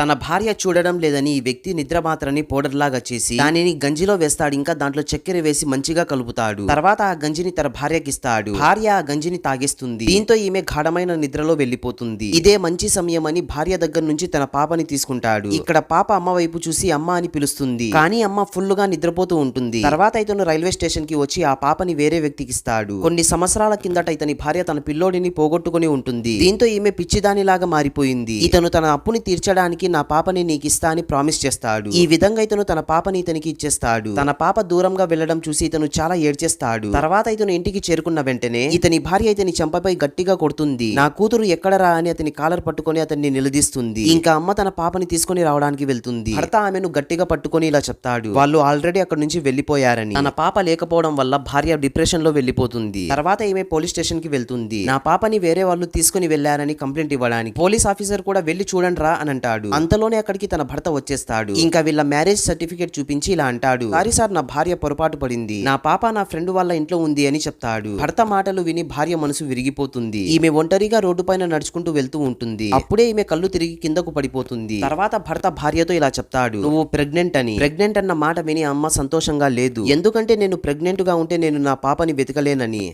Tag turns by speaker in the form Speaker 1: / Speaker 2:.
Speaker 1: తన భార్య చూడడం లేదని ఈ వ్యక్తి నిద్ర మాత్రని పౌడర్ లాగా చేసి దానిని గంజిలో వేస్తాడు ఇంకా దాంట్లో చక్కెర వేసి మంచిగా కలుపుతాడు. తర్వాత ఆ గంజిని తన భార్యకి ఇస్తాడు. భార్య ఆ గంజిని తాగేస్తుంది. దీంతో ఈమె గాఢమైన నిద్రలో వెళ్ళిపోతుంది ఇదే మంచి సమయం అని భార్య దగ్గర నుంచి తన పాపని తీసుకుంటాడు. ఇక్కడ పాప అమ్మ వైపు చూసి అమ్మ అని పిలుస్తుంది. కానీ అమ్మ ఫుల్గా నిద్రపోతూ ఉంటుంది. తర్వాత ఇతను రైల్వే స్టేషన్కి వచ్చి ఆ పాపని వేరే వ్యక్తికి ఇస్తాడు. కొన్ని సంవత్సరాల కిందట ఇతని భార్య తన పిల్లోడిని పోగొట్టుకుని ఉంటుంది. దీంతో ఈమె పిచ్చిదానిలాగా మారిపోయింది. ఇతను తన అప్పుని తీర్చడానికి నా పాపని నీకు ఇస్తా అని ప్రామిస్ చేస్తాడు. ఈ విధంగా ఇతను తన పాపని ఇతనికి ఇచ్చేస్తాడు. తన పాప దూరంగా వెళ్ళడం చూసి ఇతను చాలా ఏడ్చేస్తాడు. తర్వాత ఇతను ఇంటికి చేరుకున్న వెంటనే ఇతని భార్య ఇతని చెంపపై గట్టిగా కొడుతుంది. నా కూతురు ఎక్కడరా అని అతని కాలర్ పట్టుకొని అతన్ని నిలదీస్తుంది. ఇంకా అమ్మ తన పాపని తీసుకొని రావడానికి వెళ్తుంది. భర్త ఆమెను గట్టిగా పట్టుకొని ఇలా చెప్తాడు. వాళ్ళు ఆల్రెడీ అక్కడ నుంచి వెళ్ళిపోయారని తన పాప లేకపోవడం వల్ల భార్య డిప్రెషన్లో వెళ్ళిపోతుంది తర్వాత ఈమె పోలీస్ స్టేషన్కి వెళ్తుంది. నా పాపని వేరే వాళ్ళు తీసుకుని వెళ్ళారని కంప్లైంట్ ఇవ్వడానికి పోలీస్ ఆఫీసర్ కూడా వెళ్ళి చూడండి రా అని అంటాడు. అంతలోనే అక్కడికి తన భర్త వచ్చేస్తాడు. ఇంకా వీళ్ళ మ్యారేజ్ సర్టిఫికేట్ చూపించి ఇలా అంటాడు. సారీ సార్ నా భార్య పొరపాటు పడింది. నా పాప నా ఫ్రెండ్ వాళ్ళ ఇంట్లో ఉంది అని చెప్తాడు. భర్త మాటలు విని భార్య మనసు విరిగిపోతుంది. ఈమె ఒంటరిగా రోడ్డు పైన నడుచుకుంటూ వెళ్తూ ఉంటుంది. అప్పుడే ఈమె కళ్ళు తిరిగి కిందకు పడిపోతుంది. తర్వాత భర్త భార్యతో ఇలా చెప్తాడు. నువ్వు ప్రెగ్నెంట్ అని. ప్రెగ్నెంట్ అన్న మాట విని అమ్మ సంతోషంగా లేదు. ఎందుకంటే నేను ప్రెగ్నెంట్గా ఉంటే నేను నా పాపని వెతకలేనని.